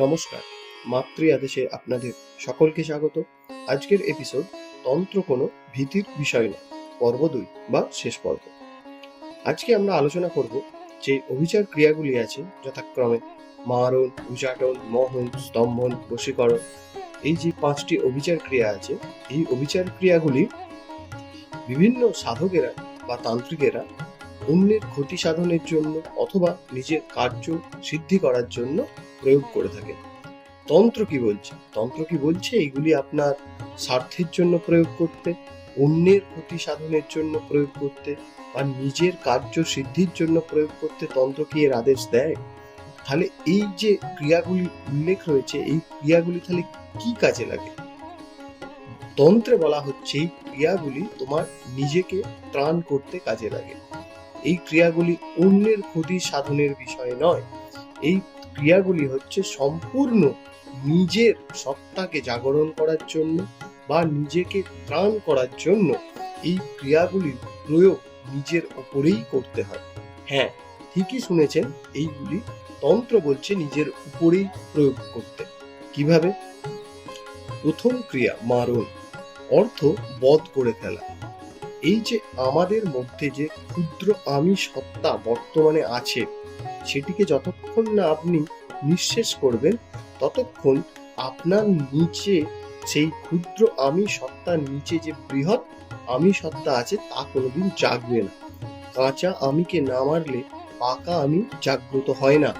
নমস্কার, মাতৃ আদেশে আপনাদের সকলকে স্বাগত। আজকের এপিসোড তন্ত্র কোনো ভীতির বিষয় নয়, পর্ব দুই বা শেষ পর্ব। আজকে আমরা আলোচনা করব যে অভিচার ক্রিয়াগুলি আছে যথাক্রমে মারণ উচাটন মোহন, স্তম্ভন, বশীকরণ। এই যে পাঁচটি অভিচার ক্রিয়া আছে, এই অভিচার ক্রিয়াগুলি বিভিন্ন সাধকেরা বা তান্ত্রিকেরা অন্যের ক্ষতি সাধনের জন্য অথবা নিজের কার্য সিদ্ধি করার জন্য প্রয়োগ করে থাকে তন্ত্র কি বলছে? তন্ত্র কি বলছে? এগুলি আপনার স্বার্থের জন্য প্রয়োগ করতে, অন্যের ক্ষতি সাধনের জন্য প্রয়োগ করতে বা নিজের কার্য সিদ্ধির জন্য প্রয়োগ করতে তন্ত্র কি এর আদেশ দেয়? তাহলে এই যে ক্রিয়াগুলি উল্লেখ রয়েছে, এই ক্রিয়াগুলি তাহলে কি কাজে লাগে? তন্ত্রে বলা হচ্ছে এই ক্রিয়াগুলি তোমার নিজেকে ত্রাণ করতে কাজে লাগে। এই ক্রিয়াগুলি অন্যের ক্ষতি সাধনের বিষয় নয়। এই ক্রিয়াগুলি হচ্ছে সম্পূর্ণ নিজের সত্তাকে জাগরণ করার জন্য বা নিজেকে ত্রাণ করার জন্য এই ক্রিয়াগুলির প্রয়োগ নিজের ওপরেই করতে হয়। হ্যাঁ ঠিকই শুনেছেন, এইগুলি তন্ত্র বলছে নিজের উপরেই প্রয়োগ করতে। কীভাবে? প্রথম ক্রিয়া, মারণ, অর্থ বধ করে ফেলা। এই যে আমাদের মধ্যে যে ক্ষুদ্র আমি সত্তা বর্তমানে আছে, সেটিকে যতক্ষণ না আপনি নিঃশেষ করবেন, ততক্ষণ আপনার নিচে সেই ক্ষুদ্র আমি সত্তার নিচে যে বৃহৎ আমি সত্তা আছে, তা কোনোদিন জাগবে না। কাঁচা আমিকে না মারলে পাকা আমি জাগ্রত হয় না।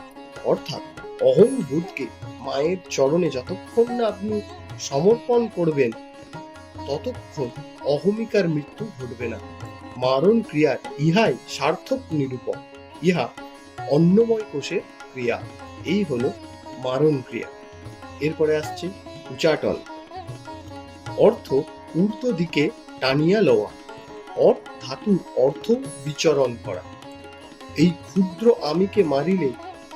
অর্থাৎ অহং বুধকে মায়ের চরণে যতক্ষণ না আপনি সমর্পণ করবেন ততক্ষণ অহমিকার মৃত্যু ঘটবে না। মারণ ক্রিয়ার ইহাই সার্থক নিরূপক ইহা অন্নময় কোষের ক্রিয়া। এই হলো মারণ ক্রিয়া। এরপরে আসছে উচাটন। অর্থ ঊর্ধ্ব দিকে টানিয়া লওয়া। অট ধাতুর অর্থ বিচরণ করা। এই ক্ষুদ্র আমিকে মারিলে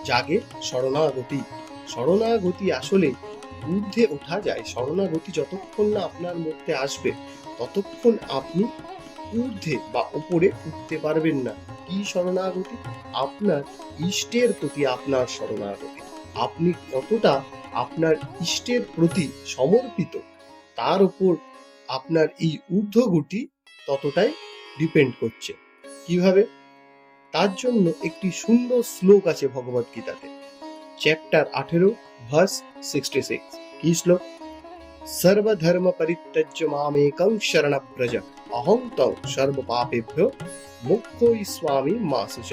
জাগে শরণাগতি। শরণাগতি আসলে ঊর্ধ্বে ওঠা যায়। শরণাগতি যতক্ষণ না আপনার মধ্যে আসবে, ততক্ষণ আপনি ঊর্ধ্বে বা উপরে উঠতে পারবেন না। কি শরণাগতি? আপনার ইষ্টের প্রতি আপনার শরণাগতি। আপনি কতটা আপনার ইষ্টের প্রতি সমর্পিত, তার উপর আপনার এই ঊর্ধ্বগতি ততটাই ডিপেন্ড করছে। কীভাবে? তার জন্য একটি সুন্দর শ্লোক আছে ভগবত গীতাতে চ্যাপ্টার আঠেরো ভার্স সিক্সটি সিক্স কি শ্লোক সর্বধর্ম পরিত্যজ্য মামেকং শরণ ব্রজ অহং তং সর্ব পাপেভ্য মুখ্যই স্বামী মাসুচ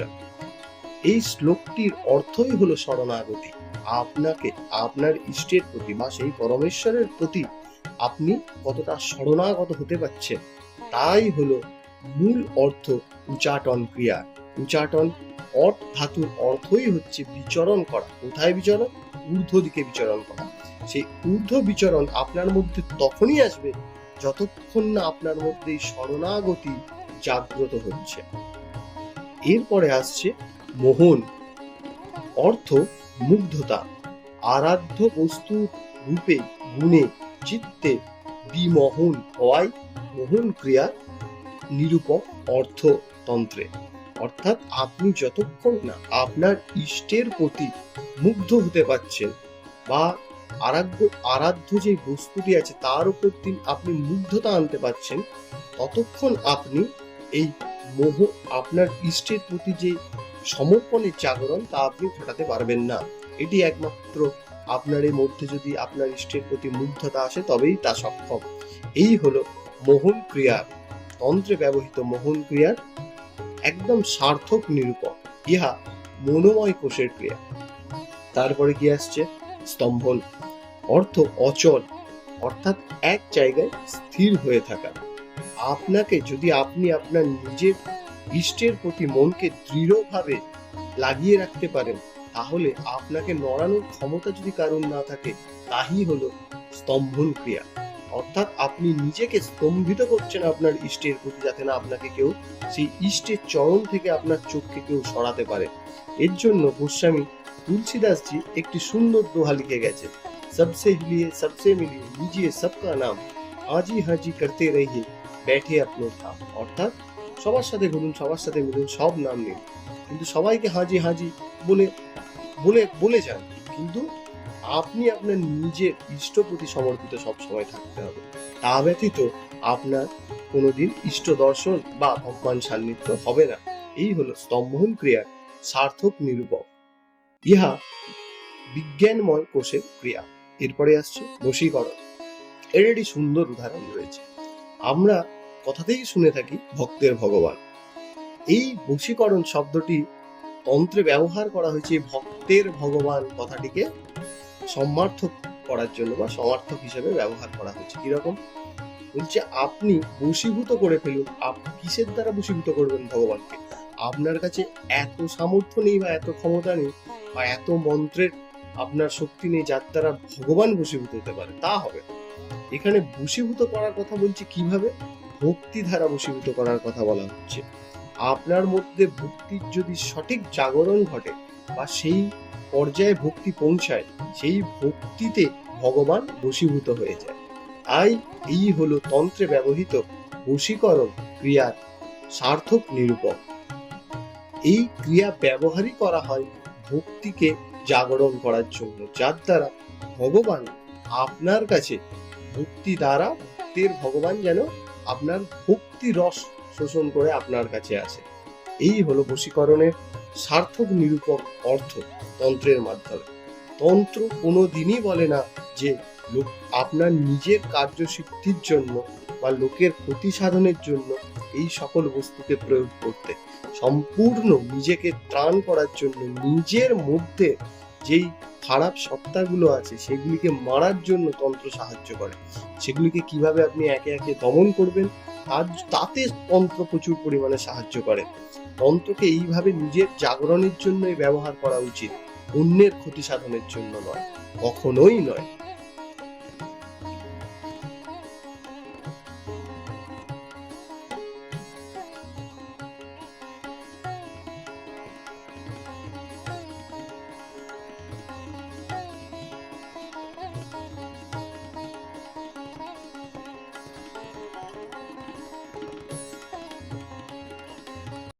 এই শ্লোকটির অর্থই হলো শরণাগতি। আপনাকে, আপনার ইষ্টের প্রতি বা সেই পরমেশ্বরের প্রতি আপনি কতটা শরণাগত হতে পারছেন, তাই হলো মূল অর্থ উচাটন ক্রিয়া। উচাটন অট ধাতুর অর্থই হচ্ছে বিচরণ করা। কোথায় বিচরণ? ঊর্ধ্ব দিকে বিচরণ করা। সেই ঊর্ধ্ব বিচরণ আপনার মধ্যে তখনই আসবে যতক্ষণ না আপনার মধ্যে এই শরণাগতি জাগ্রত হচ্ছে। এরপরে আসছে মোহন, অর্থ মুগ্ধতা, আরাধ্য বস্তু রূপে গুণে চিত্তে বিমোহন হওয়াই মোহন ক্রিয়া নিরূপক অর্থতন্ত্রে। অর্থাৎ আপনি যতক্ষণ না আপনার ইষ্টের প্রতি মুগ্ধ হতে পারছেন বা আরাধ্য আরাধ্য যে বস্তুটি আছে তার উপর তিনি আপনি মুগ্ধতা আনতে পারছেন, ততক্ষণ আপনি এই মোহ, আপনার ইষ্টের প্রতি যে সমর্পণের জাগরণ তা আপনি ঘটাতে পারবেন না। এটি একমাত্র আপনার এর মধ্যে যদি আপনার ইষ্টের প্রতি মুগ্ধতা আসে তবেই তা সক্ষম। এই হলো মোহন ক্রিয়া তন্ত্রে ব্যবহৃত মোহন ক্রিয়ার একদম সার্থক নিরূপক। ইহা মনোময় কোষের ক্রিয়া। তারপরে কি আসছে? স্তম্ভন। অর্থ অচল, অর্থাৎ এক জায়গায় স্থির হয়ে থাকা। আপনাকে, যদি আপনি আপনার নিজের ইষ্টের প্রতি মনকে দৃঢ়ভাবে লাগিয়ে রাখতে পারেন, তাহলে আপনাকে নড়ানোর ক্ষমতা যদি কারণ না থাকে তাই হলো স্তম্ভন ক্রিয়া। অর্থাৎ আপনি নিজেকে স্তম্ভিত করছেন আপনার ইষ্টের প্রতি যাতে না আপনাকে কেউ সেই ইষ্টের চরণ থেকে আপনার চোখকে কেউ সরাতে পারে। এর জন্য গোস্বামী তুলসীদাসজি একটি সুন্দর দোহা লিখে গেছে সবসে হিলিয়ে, সবসে মিলিয়ে নিজে সবকা নাম। আজি হাজি করতে রহিয়ে, ব্যাঠে আপনার ধাম অর্থাৎ সবার সাথে ঘুরুন, সবার সাথে মিলুন, সব নাম নিন। কিন্তু সবাইকে হাজি হাজি বলে বলে বলে যান। কিন্তু আপনি আপনার নিজের ইষ্ট প্রতি সমর্পিত সবসময় থাকতে হবে। তা ব্যতীত আপনার কোনোদিন ইষ্ট দর্শন বা ভগবান সান্নিধ্য হবে না। এই হলো স্তম্ভন ক্রিয়ার সার্থক নিরূপক। ইহা বিজ্ঞানময় কোষের ক্রিয়া। এরপরে আসছে বশীকরণ। এর একটি সুন্দর উদাহরণ রয়েছে। আমরা কথাতেই শুনে থাকি ভক্তের ভগবান। এই বশীকরণ শব্দটি তন্ত্রে ব্যবহার করা হয়েছে ভক্তের ভগবান কথাটিকে সমার্থক করার জন্য বা সমার্থক হিসেবে ব্যবহার করা হয়েছে কীরকম? বলছে, আপনি বশীভূত করে ফেলুন। আপনি কিসের দ্বারা বশীভূত করবেন ভগবানকে? আপনার কাছে এত সামর্থ্য নেই বা এত ক্ষমতা নেই বা এত মন্ত্রের আপনার শক্তি নেই যার দ্বারা ভগবান বশীভূত হতে পারে, তা হবে। এখানে বশীভূত করার কথা বলছে কীভাবে? ভক্তি দ্বারা বশীভূত করার কথা বলা হচ্ছে। আপনার মধ্যে ভক্তির যদি সঠিক জাগরণ ঘটে বা সেই পর্যায়ে ভক্তি পৌঁছায়, সেই ভক্তিতে ভগবান বশীভূত হয়ে যায়। তাই এই হলো তন্ত্রে ব্যবহৃত বশীকরণ ক্রিয়ার সার্থক নিরূপক। এই ক্রিয়া ব্যবহারই করা হয় ভক্তিকে জাগরণ করার জন্য, যার দ্বারা ভগবান আপনার কাছে ভক্তি দ্বারা ভক্তের ভগবান যেন আপনার ভক্তি রস শোষণ করে আপনার কাছে আসে। এই হলো বশীকরণের সার্থক নিরূপক অর্থ তন্ত্রের মাধ্যমে। তন্ত্র কোনো দিনই বলে না যে লোক আপনার নিজের কার্যসিদ্ধির জন্য বা লোকের ক্ষতি সাধনের জন্য এই সকল বস্তুকে প্রয়োগ করতে। সম্পূর্ণ নিজেকে ত্রাণ করার জন্য নিজের মধ্যে যেই খারাপ সত্তাগুলো আছে, সেগুলিকে মারার জন্য তন্ত্র সাহায্য করে। সেগুলিকে কীভাবে আপনি একে একে দমন করবেন আর তাতে তন্ত্র প্রচুর পরিমাণে সাহায্য করে। তন্ত্রকে এইভাবে নিজের জাগরণের জন্যই ব্যবহার করা উচিত, অন্যের ক্ষতি সাধনের জন্য নয়, কখনোই নয়।